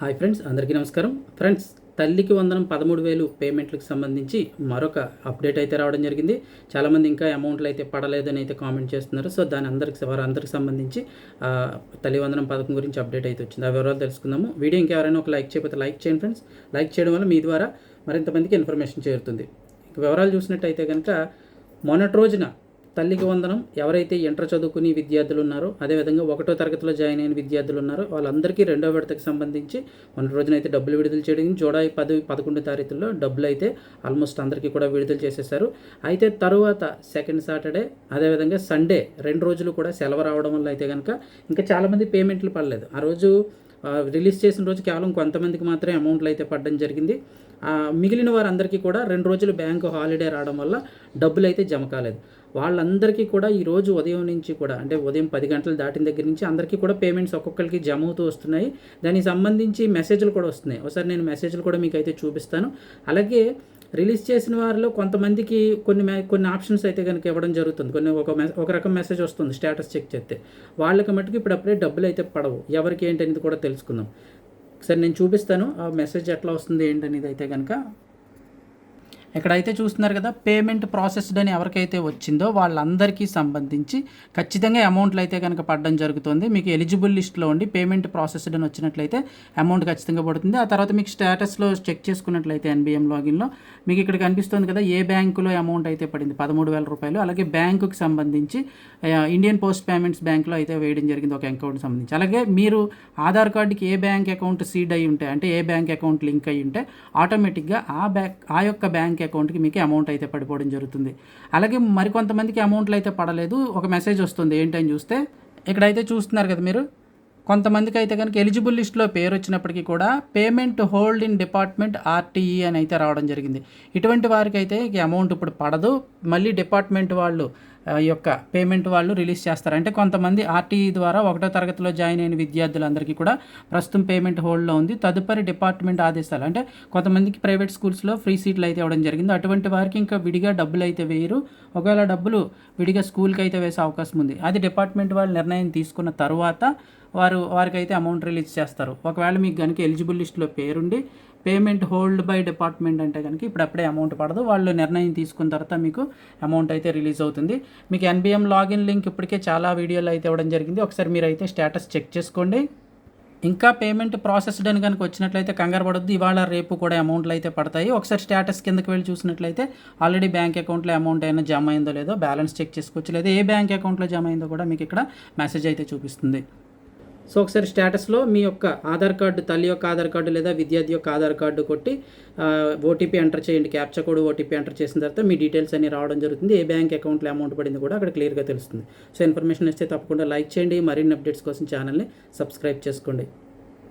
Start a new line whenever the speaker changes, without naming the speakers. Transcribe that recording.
Hi friends అందరికీ నమస్కారం. Friends తల్లికి వందనం పదమూడు వేలు పేమెంట్లకు సంబంధించి మరొక అప్డేట్ అయితే రావడం జరిగింది. చాలామంది ఇంకా అమౌంట్లు అయితే పడలేదని అయితే కామెంట్ చేస్తున్నారు. సో దాని అందరికి వారందరికి సంబంధించి తల్లి వందనం పథకం గురించి అప్డేట్ అయితే వచ్చింది. ఆ వివరాలు తెలుసుకుందాము. వీడియో ఇంకెవరైనా ఒక లైక్ చేయకపోతే లైక్ చేయండి ఫ్రెండ్స్. లైక్ చేయడం వల్ల మీ ద్వారా మరింతమందికి ఇన్ఫర్మేషన్ చేరుతుంది. వివరాలు చూసినట్టయితే కనుక మొన్నటి రోజున తల్లికి వందనం. ఎవరైతే ఇంటర్ చదువుకుని విద్యార్థులు ఉన్నారో అదేవిధంగా ఒకటో తరగతిలో జాయిన్ అయిన విద్యార్థులు ఉన్నారో వాళ్ళందరికీ రెండో విడతకు సంబంధించి మొన్న రోజున అయితే డబ్బులు విడుదల చేయడం జూలై పది పదకొండు తారీఖుల్లో డబ్బులు అయితే ఆల్మోస్ట్ అందరికీ కూడా విడుదల చేసేసారు అయితే తరువాత సెకండ్ సాటర్డే అదేవిధంగా సండే రెండు రోజులు కూడా సెలవు రావడం వల్ల అయితే కనుక ఇంకా చాలామంది పేమెంట్లు పడలేదు. ఆ రోజు రిలీజ్ చేసిన రోజు కేవలం కొంతమందికి మాత్రమే అమౌంట్లు అయితే పడడం జరిగింది. మిగిలిన వారందరికీ కూడా రెండు రోజులు బ్యాంకు హాలిడే రావడం వల్ల డబ్బులు అయితే జమ కాలేదు. వాళ్ళందరికీ కూడా ఈరోజు ఉదయం నుంచి కూడా అంటే ఉదయం పది గంటలు దాటిన దగ్గర నుంచి అందరికీ కూడా పేమెంట్స్ ఒక్కొక్కరికి జమ అవుతూ వస్తున్నాయి. దానికి సంబంధించి మెసేజ్లు కూడా వస్తున్నాయి. ఒకసారి నేను మెసేజ్లు కూడా మీకు అయితే చూపిస్తాను. అలాగే రిలీజ్ చేసిన వారిలో కొంతమందికి కొన్ని కొన్ని ఆప్షన్స్ అయితే కనుక ఇవ్వడం జరుగుతుంది. కొన్ని ఒక ఒక రకం మెసేజ్ వస్తుంది స్టేటస్ చెక్ చేస్తే. వాళ్ళకి మటుకు ఇప్పుడు అప్పుడే డబ్బులు అయితే పడవు. ఎవరికి ఏంటి అనేది కూడా తెలుసుకుందాం. ఒకసారి నేను చూపిస్తాను. ఆ మెసేజ్ ఎట్లా వస్తుంది ఏంటనేది అయితే కనుక ఇక్కడైతే చూస్తున్నారు కదా పేమెంట్ ప్రాసెస్డ్ అని ఎవరికైతే వచ్చిందో వాళ్ళందరికీ సంబంధించి ఖచ్చితంగా అమౌంట్లు అయితే కనుక పడడం జరుగుతుంది. మీకు ఎలిజిబుల్ లిస్ట్లో ఉండి పేమెంట్ ప్రాసెస్డ్ అని వచ్చినట్లయితే అమౌంట్ ఖచ్చితంగా పడుతుంది. ఆ తర్వాత మీకు స్టేటస్లో చెక్ చేసుకున్నట్లయితే ఎన్బిఎం లాగిన్లో మీకు ఇక్కడ కనిపిస్తుంది కదా ఏ బ్యాంకులో అమౌంట్ అయితే పడింది? పదమూడు వేల రూపాయలు. అలాగే బ్యాంకుకి సంబంధించి ఇండియన్ పోస్ట్ పేమెంట్స్ బ్యాంక్లో అయితే వేయడం జరిగింది ఒక అకౌంట్ సంబంధించి. అలాగే మీరు ఆధార్ కార్డుకి ఏ బ్యాంక్ అకౌంట్ సీడ్ అయి ఉంటే అంటే ఏ బ్యాంక్ అకౌంట్ లింక్ అయి ఉంటే ఆటోమేటిక్గా ఆ బ్యాంక్ ఆ యొక్క బ్యాంక్ అకౌంట్కి మీకు అమౌంట్ అయితే పడిపోవడం జరుగుతుంది. అలాగే మరికొంతమందికి అమౌంట్లు అయితే పడలేదు. ఒక మెసేజ్ వస్తుంది. ఏంటని చూస్తే ఇక్కడైతే చూస్తున్నారు కదా మీరు? కొంతమందికి అయితే కనుక ఎలిజిబుల్ లిస్ట్లో పేరు వచ్చినప్పటికీ కూడా payment hold in department RTE అని అయితే రావడం జరిగింది. ఇటువంటి వారికి అయితే ఈ అమౌంట్ ఇప్పుడు పడదు. మళ్ళీ డిపార్ట్మెంట్ వాళ్ళు యొక్క పేమెంట్ వాళ్ళు రిలీజ్ చేస్తారు. అంటే కొంతమంది ఆర్టీఈ ద్వారా ఒకటో తరగతిలో జాయిన్ అయిన విద్యార్థులందరికీ కూడా ప్రస్తుతం పేమెంట్ హోల్డ్లో ఉంది. తదుపరి డిపార్ట్మెంట్ ఆదేశాలు. అంటే కొంతమందికి ప్రైవేట్ స్కూల్స్లో ఫ్రీ సీట్లు అయితే ఇవ్వడం జరిగింది. అటువంటి వారికి ఇంకా విడిగా డబ్బులు అయితే వేయరు. ఒకవేళ డబ్బులు విడిగా స్కూల్కి అయితే వేసే అవకాశం ఉంది. అది డిపార్ట్మెంట్ వాళ్ళు నిర్ణయం తీసుకున్న తర్వాత వారు వారికి అయితే అమౌంట్ రిలీజ్ చేస్తారు. ఒకవేళ మీకు కనుక ఎలిజిబుల్ లిస్టులో పేరుండి పేమెంట్ హోల్డ్ బై డిపార్ట్మెంట్ అంటే కనుక ఇప్పుడు అప్పుడే అమౌంట్ పడదు. వాళ్ళు నిర్ణయం తీసుకున్న తర్వాత మీకు అమౌంట్ అయితే రిలీజ్ అవుతుంది. మీకు ఎన్బిఎం లాగిన్ లింక్ ఇప్పటికే చాలా వీడియోలు అయితే ఇవ్వడం జరిగింది. ఒకసారి మీరు అయితే స్టేటస్ చెక్ చేసుకోండి. ఇంకా పేమెంట్ ప్రాసెస్డ్ అని కనుక వచ్చినట్లయితే కంగారు పడొద్దు. ఇవాళ రేపు కూడా అమౌంట్లు అయితే పడతాయి. ఒకసారి స్టేటస్ కిందకి వెళ్ళి చూసినట్లయితే ఆల్రెడీ బ్యాంక్ అకౌంట్లో అమౌంట్ అయినా జమ అయిందో లేదో బ్యాలెన్స్ చెక్ చేసుకోవచ్చు. లేదా ఏ బ్యాంక్ అకౌంట్లో జమ అయిందో కూడా మీకు ఇక్కడ మెసేజ్ అయితే చూపిస్తుంది. సో ఒకసారి స్టేటస్లో మీ యొక్క ఆధార్ కార్డు తల్లి యొక్క ఆధార్ కార్డు లేదా విద్యార్థి యొక్క ఆధార్ కార్డు కొట్టి ఓటీపీ ఎంటర్ చేయండి. క్యాప్చా కోడ్ ఓటీపీ ఎంటర్ చేసిన తర్వాత మీ డీటెయిల్స్ అన్ని రావడం జరుగుతుంది. ఏ బ్యాంక్ అకౌంట్లో అమౌంట్ పడింది కూడా అక్కడ క్లియర్గా తెలుస్తుంది. సో ఇన్ఫర్మేషన్ ఇస్తే తప్పకుండా లైక్ చేయండి. మరిన్ని అప్డేట్స్ కోసం ఛానల్ని సబ్స్క్రైబ్ చేసుకోండి.